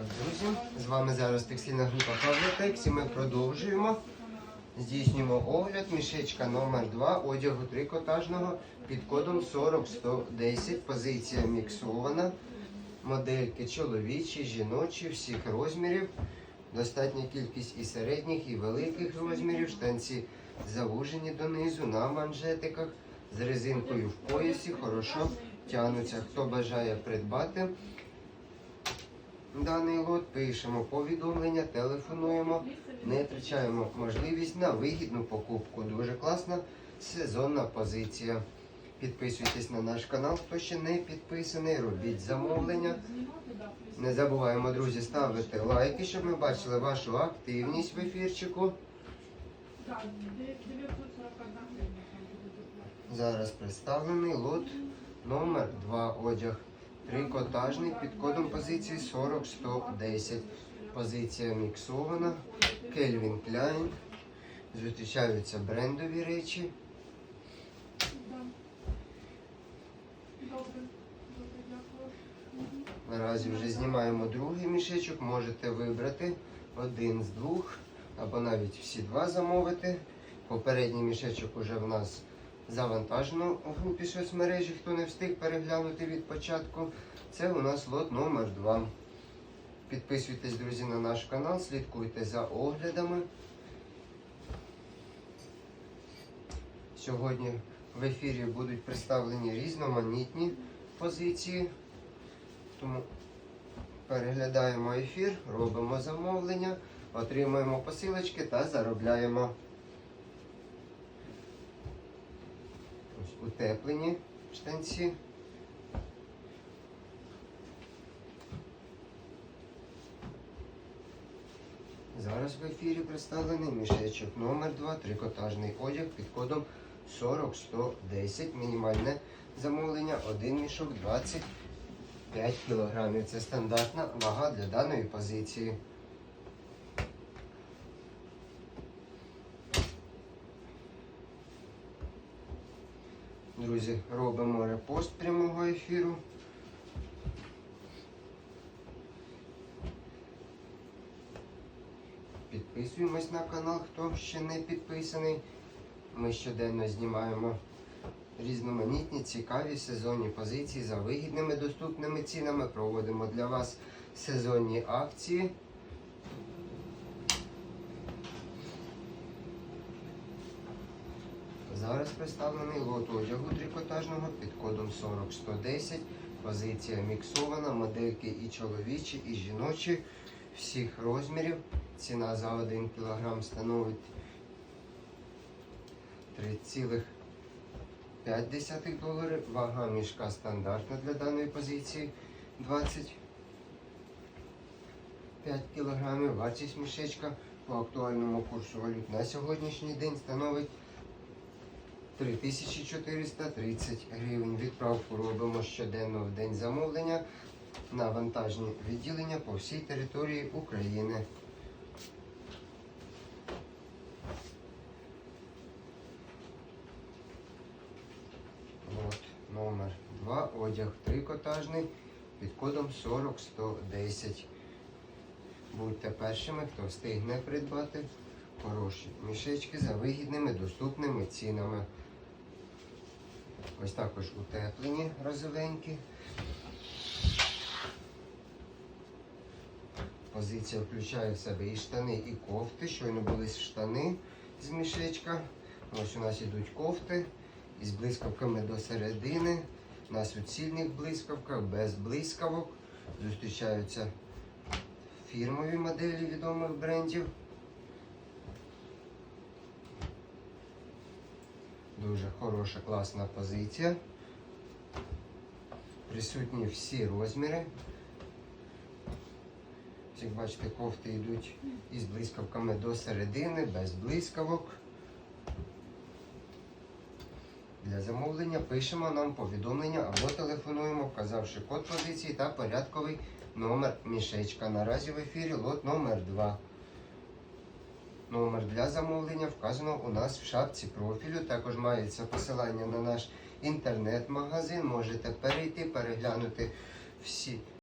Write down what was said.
Так, друзі, з вами зараз текстильна група Павлотекс і ми продовжуємо. Здійснюємо огляд мішечка номер 2 одягу трикотажного під кодом 40110. Позиція міксована. Модельки чоловічі, жіночі, всіх розмірів. Достатня кількість і середніх, і великих розмірів. Штанці завужені донизу на манжетиках з резинкою в поясі. Хорошо тягнуться. Хто бажає придбати даний лот, пишемо повідомлення, телефонуємо, не втрачаємо можливість на вигідну покупку. Дуже класна сезонна позиція. Підписуйтесь на наш канал, хто ще не підписаний, робіть замовлення. Не забуваємо, друзі, ставити лайки, щоб ми бачили вашу активність в ефірчику. Так, 941 гривня. Зараз представлений лот номер 2 одяг. Трикотажний під кодом позиції 40110. Позиція міксована. Кельвін Кляйн. Зустрічаються брендові речі. Наразі вже знімаємо другий мішечок. Можете вибрати один з двох або навіть всі два замовити. Попередній мішечок уже в нас завантажено в групі соцмережі, хто не встиг переглянути від початку. Це у нас лот номер 2. Підписуйтесь, друзі, на наш канал, слідкуйте за оглядами. Сьогодні в ефірі будуть представлені різноманітні позиції. Тому переглядаємо ефір, робимо замовлення, отримуємо посилочки та заробляємо. Ось утеплені штанці. Зараз в ефірі представлений мішечок номер 2 трикотажний одяг під кодом 40110. Мінімальне замовлення, один мішок 25 кілограмів. Це стандартна вага для даної позиції. Друзі, робимо репост прямого ефіру. Підписуємось на канал, хто ще не підписаний. Ми щоденно знімаємо різноманітні, цікаві сезонні позиції за вигідними доступними цінами. Проводимо для вас сезонні акції. Зараз представлений лот одягу трикотажного під кодом 40110. Позиція міксована, модельки і чоловічі, і жіночі всіх розмірів. Ціна за 1 кг становить 3,5 доларів. Вага мішка стандартна для даної позиції 25 кг. Вартість мішечка по актуальному курсу валют на сьогоднішній день становить 3430 гривень. Відправку робимо щоденно в день замовлення на вантажні відділення по всій території України. От, номер 2, одяг трикотажний під кодом 40110. Будьте першими, хто встигне придбати хороші мішечки за вигідними доступними цінами. Ось також утеплені розовенькі. Позиція включає в себе і штани, і кофти. Щойно були штани з мішечка. Ось у нас ідуть кофти із блискавками до середини. На суцільних блискавках, без блискавок. Зустрічаються фірмові моделі відомих брендів. Дуже хороша, класна позиція. Присутні всі розміри. Як бачите, кофти йдуть із блискавками до середини, без блискавок. Для замовлення пишемо нам повідомлення або телефонуємо, вказавши код позиції та порядковий номер мішечка. Наразі в ефірі лот номер 2. Номер для замовлення вказано у нас в шапці профілю. Також мається посилання на наш інтернет-магазин. Можете перейти, переглянути всі